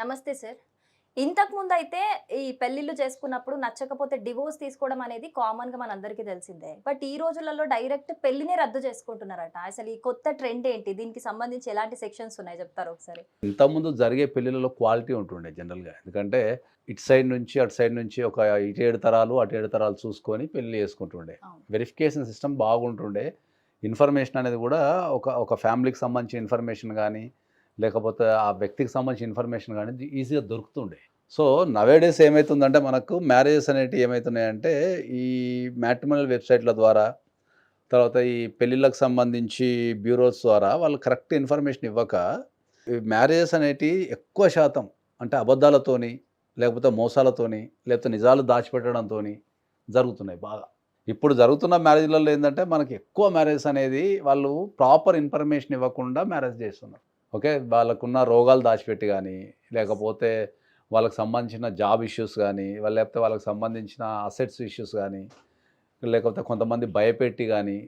నమస్తే సార్. ఇంతకు ముందు అయితే ఈ పెళ్ళిళ్ళు చేసుకున్నప్పుడు నచ్చకపోతే డివోర్స్ తీసుకోవడం అనేది కామన్గా మనందరికీ తెలిసిందే. బట్ ఈ రోజులలో డైరెక్ట్ పెళ్ళినే రద్దు చేసుకుంటున్నారట. అసలు ఈ కొత్త ట్రెండ్ ఏంటి? దీనికి సంబంధించి ఎలాంటి సెక్షన్స్ ఉన్నాయి? చెప్తారు ఒకసారి? ఇంతకుముందు జరిగే పెళ్ళిళ్ళలో క్వాలిటీ ఉంటుండే జనరల్గా. ఎందుకంటే ఇటు సైడ్ నుంచి అటు సైడ్ నుంచి ఒక ఇటు ఏడు తరాలు అటు ఏడు తరాలు చూసుకొని పెళ్ళి చేసుకుంటుండే. వెరిఫికేషన్ సిస్టమ్ బాగుంటుండే. ఇన్ఫర్మేషన్ అనేది కూడా ఒక ఒక ఫ్యామిలీకి సంబంధించిన ఇన్ఫర్మేషన్ కానీ లేకపోతే ఆ వ్యక్తికి సంబంధించిన ఇన్ఫర్మేషన్ కానీ ఈజీగా దొరుకుతుండే. సో నవేడేస్ ఏమవుతుందంటే మనకు మ్యారేజెస్ అనేటివి ఏమవుతున్నాయంటే ఈ మ్యాట్రిమోనల్ వెబ్సైట్ల ద్వారా తర్వాత ఈ పెళ్ళిళ్ళకు సంబంధించి బ్యూరోస్ ద్వారా వాళ్ళు కరెక్ట్ ఇన్ఫర్మేషన్ ఇవ్వక ఈ మ్యారేజెస్ అనేటివి ఎక్కువ శాతం అంటే అబద్ధాలతోని లేకపోతే మోసాలతోని లేకపోతే నిజాలు దాచిపెట్టడంతో జరుగుతున్నాయి బాగా. ఇప్పుడు జరుగుతున్న మ్యారేజ్లలో ఏంటంటే మనకి ఎక్కువ మ్యారేజ్ అనేది వాళ్ళు ప్రాపర్ ఇన్ఫర్మేషన్ ఇవ్వకుండా మ్యారేజ్ చేస్తున్నారు. ఓకే? వాళ్ళకున్న రోగాలు దాచిపెట్టి కానీ లేకపోతే వాళ్ళకి సంబంధించిన జాబ్ ఇష్యూస్ కానీ లేకపోతే వాళ్ళకి సంబంధించిన అసెట్స్ ఇష్యూస్ కానీ లేకపోతే కొంతమంది భయపెట్టి కానీ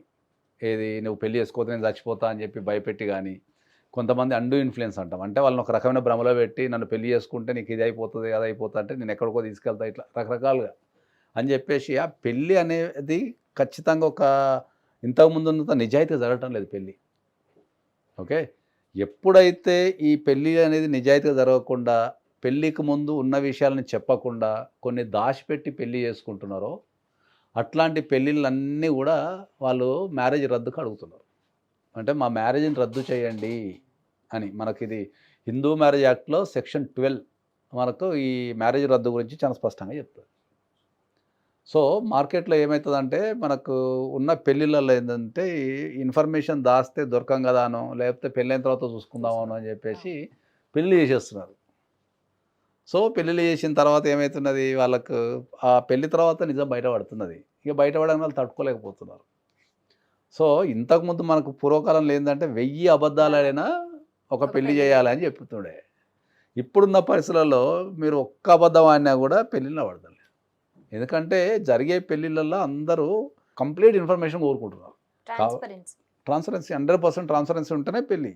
ఏది నువ్వు పెళ్ళి చేసుకోతే నేను చచ్చిపోతా అని చెప్పి భయపెట్టి కానీ కొంతమంది అండూ ఇన్ఫ్లుయెన్స్ అంటాం. అంటే వాళ్ళని ఒక రకమైన భ్రమలో పెట్టి నన్ను పెళ్ళి చేసుకుంటే నీకు ఇది అయిపోతుంది అది అయిపోతా అంటే నేను ఎక్కడికో తీసుకెళ్తా ఇట్లా రకరకాలుగా అని చెప్పేసి ఆ పెళ్ళి అనేది ఖచ్చితంగా ఒక ఇంతకుముందు ఉన్నంత నిజాయితీ జరగటం లేదు పెళ్ళి ఓకే? ఎప్పుడైతే ఈ పెళ్ళి అనేది నిజాయితీగా జరగకుండా పెళ్ళికి ముందు ఉన్న విషయాలను చెప్పకుండా కొన్ని దాచిపెట్టి పెళ్ళి చేసుకుంటున్నారో అట్లాంటి పెళ్ళిళ్ళన్నీ కూడా వాళ్ళు మ్యారేజ్ రద్దుకు అడుగుతున్నారు. అంటే మా మ్యారేజ్ని రద్దు చేయండి అని మనకి ఇది హిందూ మ్యారేజ్ యాక్ట్లో సెక్షన్ ట్వెల్వ్ మనకు ఈ మ్యారేజ్ రద్దు గురించి చాలా స్పష్టంగా చెప్తుంది సో మార్కెట్లో ఏమవుతుందంటే మనకు ఉన్న పెళ్ళిళ్ళలో ఏంటంటే ఇన్ఫర్మేషన్ దాస్తే దొరకం కదానో లేకపోతే పెళ్ళైన తర్వాత చూసుకుందామనో అని చెప్పేసి పెళ్ళి చేసేస్తున్నారు. సో పెళ్ళిళ్ళు చేసిన తర్వాత ఏమవుతున్నది వాళ్ళకు ఆ పెళ్ళి తర్వాత నిజం బయటపడుతున్నది. ఇక బయటపడడానికి వాళ్ళు తట్టుకోలేకపోతున్నారు. సో ఇంతకుముందు మనకు పూర్వకాలంలో ఏంటంటే వెయ్యి అబద్ధాలైనా ఒక పెళ్ళి చేయాలని చెప్తుండే. ఇప్పుడున్న పరిస్థితులలో మీరు ఒక్క అబద్ధం ఆడినా కూడా పెళ్ళిలో పడతలేదు ఎందుకంటే జరిగే పెళ్ళిళ్ళల్లో అందరూ కంప్లీట్ ఇన్ఫర్మేషన్ కోరుకుంటున్నారు. Transparency transparency hundred percent transparency ఉంటేనే పెళ్ళి.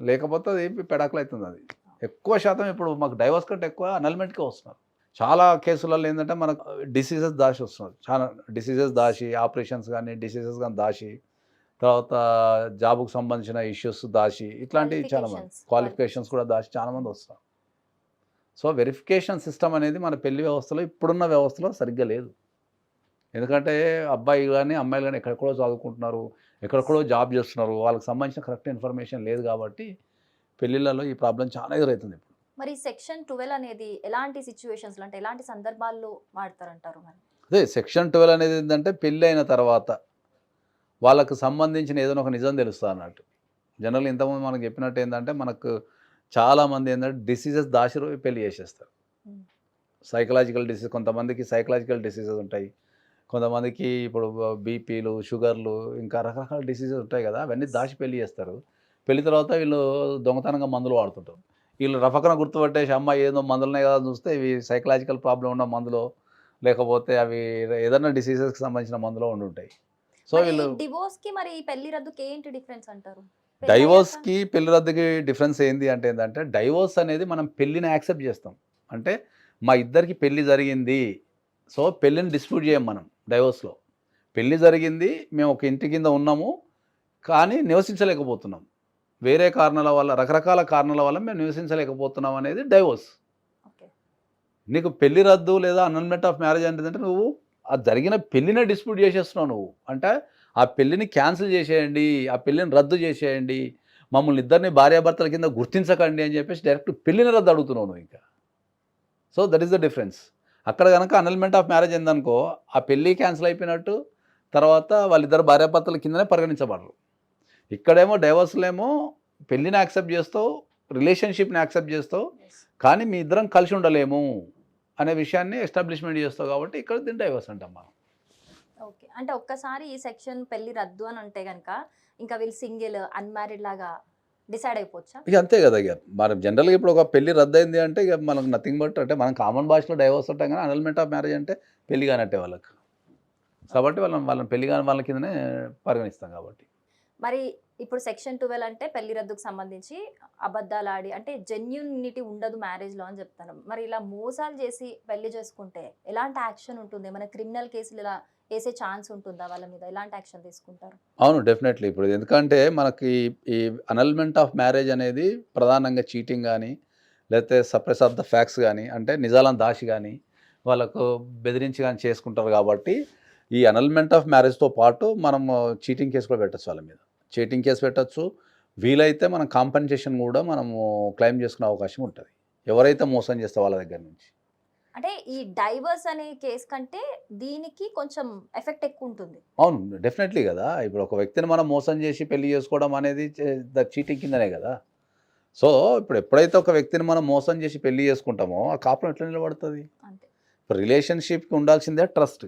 లేకపోతే అది పెడాకులు అవుతుంది అది. ఎక్కువ శాతం ఇప్పుడు మాకు డైవర్స్ కంటే ఎక్కువ అనల్మెంట్కే వస్తున్నారు. చాలా కేసులలో ఏంటంటే మనకు డిసీజెస్ దాచి వస్తున్నారు. చాలా డిసీజెస్ దాచి ఆపరేషన్స్ కానీ డిసీజెస్ కానీ దాచి తర్వాత జాబ్కు సంబంధించిన ఇష్యూస్ దాచి ఇట్లాంటివి చాలా మంది. క్వాలిఫికేషన్స్ కూడా దాచి చాలా మంది వస్తారు సో వెరిఫికేషన్ సిస్టమ్ అనేది మన పెళ్ళి వ్యవస్థలో ఇప్పుడున్న వ్యవస్థలో సరిగ్గా లేదు. ఎందుకంటే అబ్బాయి కానీ అమ్మాయిలు కానీ ఎక్కడెక్కడో చదువుకుంటున్నారు ఎక్కడెక్కడో జాబ్ చేస్తున్నారు వాళ్ళకి సంబంధించిన కరెక్ట్ ఇన్ఫర్మేషన్ లేదు కాబట్టి పెళ్ళిళ్ళలో ఈ ప్రాబ్లం చాలా ఎదురవుతుంది ఇప్పుడు. మరి సెక్షన్ ట్వెల్వ్ అనేది ఎలాంటి సిచ్యువేషన్స్ అంటే ఎలాంటి సందర్భాల్లో వాడతారంటారు మరి? అదే సెక్షన్ ట్వెల్వ్ అనేది ఏంటంటే పెళ్ళి అయిన తర్వాత వాళ్ళకు సంబంధించిన ఏదైనా ఒక నిజం తెలుస్తుంది అన్నట్టు. జనరల్ ఇంతకుముందు మనకు చెప్పినట్టు ఏంటంటే మనకు చాలామంది ఏంటంటే డిసీజెస్ దాచి పెళ్ళి చేసేస్తారు. సైకలాజికల్ డిసీజ్ కొంతమందికి సైకలాజికల్ డిసీజెస్ ఉంటాయి. కొంతమందికి ఇప్పుడు బీపీలు షుగర్లు ఇంకా రకరకాల డిసీజెస్ ఉంటాయి కదా అవన్నీ దాచి పెళ్ళి చేస్తారు. పెళ్ళి తర్వాత వీళ్ళు దొంగతనంగా మందులు వాడుతుంటారు. వీళ్ళు రఫకన గుర్తుపట్టేసి అమ్మాయి ఏదో మందులున్నాయి కదా చూస్తే ఇవి సైకలాజికల్ ప్రాబ్లం ఉన్న మందులో లేకపోతే అవి ఏదైనా డిసీజెస్కి సంబంధించిన మందులో ఉండి ఉంటాయి. సో వీళ్ళు డివోర్స్కి మరి పెళ్ళి రద్దుకి ఏంటి డిఫరెన్స్ అంటారు? డైవోర్స్కి పెళ్ళి రద్దుకి డిఫరెన్స్ ఏంది అంటే ఏంటంటే డైవోర్స్ అనేది మనం పెళ్ళిని యాక్సెప్ట్ చేస్తాం. అంటే మా ఇద్దరికి పెళ్ళి జరిగింది. సో పెళ్ళిని డిస్ప్యూట్ చేయం మనం డైవోర్స్లో పెళ్ళి జరిగింది మేము ఒక ఇంటి కింద ఉన్నాము కానీ నివసించలేకపోతున్నాం. వేరే కారణాల వల్ల రకరకాల కారణాల వల్ల మేము నివసించలేకపోతున్నాం అనేది డైవోర్స్. నీకు పెళ్ళి రద్దు లేదా అనల్మెంట్ ఆఫ్ మ్యారేజ్ అంటే నువ్వు ఆ జరిగిన పెళ్ళినే డిస్ప్యూట్ చేసేస్తున్నావు నువ్వు. అంటే ఆ పెళ్ళిని క్యాన్సిల్ చేసేయండి ఆ పెళ్ళిని రద్దు చేసేయండి మమ్మల్ని ఇద్దరిని భార్యాభర్తల కింద గుర్తించకండి అని చెప్పేసి డైరెక్ట్ పెళ్ళిని రద్దు అడుగుతున్నావు నువ్వు ఇంకా. So that is the difference. అక్కడ కనుక అనల్మెంట్ ఆఫ్ మ్యారేజ్ ఏందనుకో ఆ పెళ్ళి క్యాన్సిల్ అయిపోయినట్టు తర్వాత వాళ్ళిద్దరు భార్యాభర్తల కిందనే పరిగణించబడరు. ఇక్కడేమో డైవర్స్లో ఏమో పెళ్ళిని యాక్సెప్ట్ చేస్తావు రిలేషన్షిప్ని యాక్సెప్ట్ చేస్తావు కానీ మీ ఇద్దరం కలిసి ఉండలేము అనే విషయాన్ని ఎస్టాబ్లిష్మెంట్ చేస్తావు కాబట్టి ఇక్కడ దీన్ని డైవర్స్ అంటాం మనం. ఓకే. అంటే ఒక్కసారి ఈ సెక్షన్ పెళ్ళి రద్దు అని అంటే గనక ఇంకా వీళ్ళు సింగిల్ అన్మ్యారీడ్ లాగా డిసైడ్ అయిపోవచ్చా? ఇక అంతే కదా ఇక మనం జనరల్గా ఇప్పుడు ఒక పెళ్ళి రద్దయింది అంటే ఇక మనకు నథింగ్ బట్ అంటే మనం కామన్ భాషలో డైవర్స్ ఉంటాం కానీ అనల్మెంట్ ఆఫ్ మ్యారేజ్ అంటే పెళ్ళి కానట్టే వాళ్ళకి. కాబట్టి వాళ్ళని వాళ్ళని పెళ్ళి కాని వాళ్ళ కిందనే పరిగణిస్తాం కాబట్టి. మరి ఇప్పుడు సెక్షన్ ట్వెల్వ్ అంటే పెళ్ళి రద్దుకు సంబంధించి అబద్ధాలు ఆడి అంటే జెన్యునిటీ ఉండదు మ్యారేజ్లో అని చెప్తాను. మరి ఇలా మోసాలు చేసి పెళ్ళి చేసుకుంటే ఎలాంటి యాక్షన్ ఉంటుంది? మన క్రిమినల్ కేసులు ఇలా వేసే ఛాన్స్ ఉంటుందా వాళ్ళ మీద? ఎలాంటి యాక్షన్ తీసుకుంటారు? అవును డెఫినెట్లీ. ఇప్పుడు ఎందుకంటే మనకి ఈ అనల్మెంట్ ఆఫ్ మ్యారేజ్ అనేది ప్రధానంగా చీటింగ్ కానీ లేకపోతే సప్రెస్ ఆఫ్ ద ఫ్యాక్స్ కానీ అంటే నిజాలను దాచి కానీ వాళ్ళకు బెదిరించి కానీ చేసుకుంటారు కాబట్టి ఈ అనల్మెంట్ ఆఫ్ మ్యారేజ్తో పాటు మనం చీటింగ్ కేసు కూడా పెట్టచ్చు వాళ్ళ మీద. చీటింగ్ కేసు పెట్టచ్చు. వీలైతే మనం కాంపెన్సేషన్ కూడా మనము క్లెయిమ్ చేసుకునే అవకాశం ఉంటుంది. ఎవరైతే మోసం చేస్తే వాళ్ళ దగ్గర నుంచి. అంటే ఈ డైవర్స్ అనే కేసు కంటే దీనికి కొంచెం ఎఫెక్ట్ ఎక్కువ ఉంటుంది అవును డెఫినెట్లీ కదా. ఇప్పుడు ఒక వ్యక్తిని మనం మోసం చేసి పెళ్ళి చేసుకోవడం అనేది ద చీటింగ్ కిందనే కదా. సో ఇప్పుడు ఎప్పుడైతే ఒక వ్యక్తిని మనం మోసం చేసి పెళ్ళి చేసుకుంటామో ఆ కాపురం ఎట్లా నిలబడుతుంది? ఇప్పుడు రిలేషన్షిప్కి ఉండాల్సిందే ట్రస్ట్.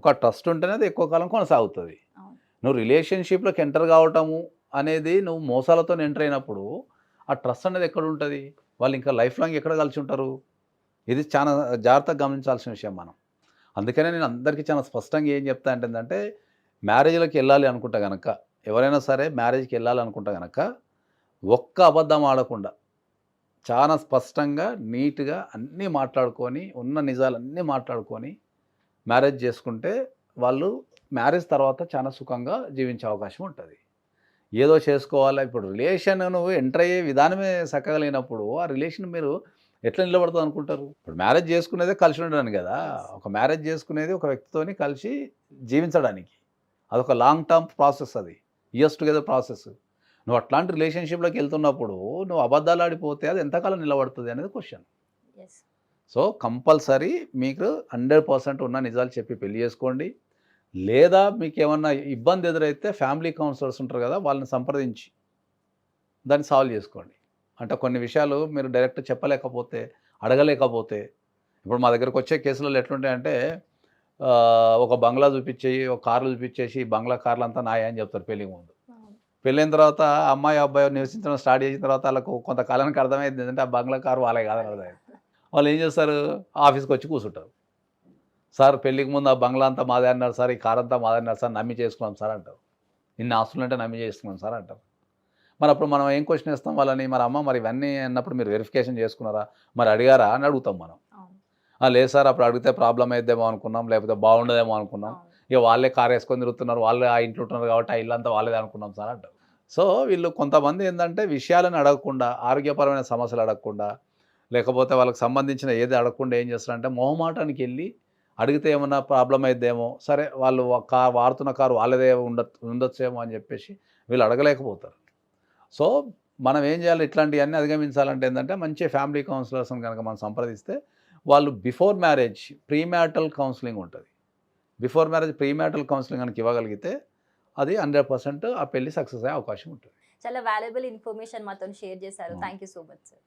ఒక ట్రస్ట్ ఉంటేనే అది ఎక్కువ కాలం కొనసాగుతుంది. నువ్వు రిలేషన్షిప్లోకి ఎంటర్ కావటము అనేది నువ్వు మోసాలతో ఎంటర్ అయినప్పుడు ఆ ట్రస్ట్ అనేది ఎక్కడ ఉంటుంది? వాళ్ళు ఇంకా లైఫ్ లాంగ్ ఎక్కడ కలిసి ఉంటారు? ఇది చాలా జాగ్రత్తగా గమనించాల్సిన విషయం మనం. అందుకనే నేను అందరికీ చాలా స్పష్టంగా ఏం చెప్తా అంటే ఏంటంటే మ్యారేజ్లోకి వెళ్ళాలి అనుకుంటా కనుక ఎవరైనా సరే మ్యారేజ్కి వెళ్ళాలి అనుకుంటా కనుక ఒక్క అబద్ధం ఆడకుండా చాలా స్పష్టంగా నీట్గా అన్నీ మాట్లాడుకొని ఉన్న నిజాలన్నీ మాట్లాడుకొని మ్యారేజ్ చేసుకుంటే వాళ్ళు మ్యారేజ్ తర్వాత చాలా సుఖంగా జీవించే అవకాశం ఉంటుంది. ఏదో చేసుకోవాలి ఇప్పుడు రిలేషన్ నువ్వు ఎంటర్ అయ్యే విధానమే చక్కగా లేనప్పుడు ఆ రిలేషన్ మీరు ఎట్లా నిలబడుతుంది అనుకుంటారు? ఇప్పుడు మ్యారేజ్ చేసుకునేదే కలిసి ఉండడానికి కదా. ఒక మ్యారేజ్ చేసుకునేది ఒక వ్యక్తితోని కలిసి జీవించడానికి. అదొక లాంగ్ టర్మ్ ప్రాసెస్ అది. ఇయర్స్ టుగెదర్ ప్రాసెస్ నువ్వు అట్లాంటి రిలేషన్షిప్లోకి వెళ్తున్నప్పుడు నువ్వు అబద్ధాలు ఆడిపోతే అది ఎంతకాలం నిలబడుతుంది అనేది క్వశ్చన్ సో కంపల్సరీ మీకు హండ్రెడ్ పర్సెంట్ ఉన్న నిజాలు చెప్పి పెళ్ళి చేసుకోండి. లేదా మీకు ఏమన్నా ఇబ్బంది ఎదురైతే ఫ్యామిలీ కౌన్సిలర్స్ ఉంటారు కదా వాళ్ళని సంప్రదించి దాన్ని సాల్వ్ చేసుకోండి. అంటే కొన్ని విషయాలు మీరు డైరెక్ట్ చెప్పలేకపోతే అడగలేకపోతే ఇప్పుడు మా దగ్గరకు వచ్చే కేసులలో ఎట్లుంటాయంటే ఒక బంగ్లా చూపించి ఒక కార్లు చూపించేసి బంగ్లా కార్లు అంతా నాయా అని చెప్తారు పెళ్ళి ముందు. పెళ్ళైన తర్వాత అమ్మాయి అబ్బాయి నివసించడం స్టార్ట్ చేసిన తర్వాత వాళ్ళకు కొంతకాలానికి అర్థమైంది ఏంటంటే ఆ బంగ్లా కారు వాళ్ళే కాదని అర్థమైంది. వాళ్ళు ఏం చేస్తారు? ఆఫీస్కి వచ్చి కూర్చుంటారు. సార్ పెళ్ళికి ముందు ఆ బంగ్లా అంతా మాదే అన్నారు సార్ ఈ కార్ అంతా మాదే అన్నారు సార్ నమ్మి చేసుకున్నాం సార్ అంటారు. ఇన్ని ఆస్తులు అంటే నమ్మి చేసుకున్నాం సార్ అంటారు. మరి అప్పుడు మనం ఏం క్వశ్చన్ ఇస్తాం వాళ్ళని మరి అమ్మ మరి ఇవన్నీ అన్నప్పుడు మీరు వెరిఫికేషన్ చేసుకున్నారా? మరి అడిగారా? అని అడుగుతాం మనం. అవును. "ఆ, లేదు సార్ అప్పుడు అడిగితే ప్రాబ్లం అయిద్దేమో అనుకున్నాం లేకపోతే బాగుండదేమో అనుకున్నాం. ఇక వాళ్ళే కార్ వేసుకొని తిరుగుతున్నారు వాళ్ళే ఆ ఇంట్లో ఉంటున్నారు కాబట్టి ఆ ఇల్లు అంతా వాళ్ళదే అనుకున్నాం సార్ అంటారు. సో వీళ్ళు కొంతమంది ఏంటంటే విషయాలను అడగకుండా ఆరోగ్యపరమైన సమస్యలు అడగకుండా లేకపోతే వాళ్ళకి సంబంధించిన ఏది అడగకుండా ఏం చేస్తారంటే మొహమాటానికి వెళ్ళి అడిగితే ఏమన్నా ప్రాబ్లం అయిద్దేమో సరే వాళ్ళు కార్ వాడుతున్న కారు వాళ్ళదే ఉండ ఉండొచ్చేమో అని చెప్పేసి వీళ్ళు అడగలేకపోతారు. సో మనం ఏం చేయాలి? ఇట్లాంటివన్నీ అధిగమించాలంటే ఏంటంటే మంచి ఫ్యామిలీ కౌన్సిలర్స్ని కనుక మనం సంప్రదిస్తే వాళ్ళు before marriage pre marital counselling ఉంటుంది. Before marriage pre marital counselling కనుక ఇవ్వగలిగితే అది హండ్రెడ్ పర్సెంట్ ఆ పెళ్ళి సక్సెస్ అయ్యే అవకాశం ఉంటుంది. చాలా వాల్యుబుల్ ఇన్ఫర్మేషన్ మాతో షేర్ చేశారు. Thank you so much sir.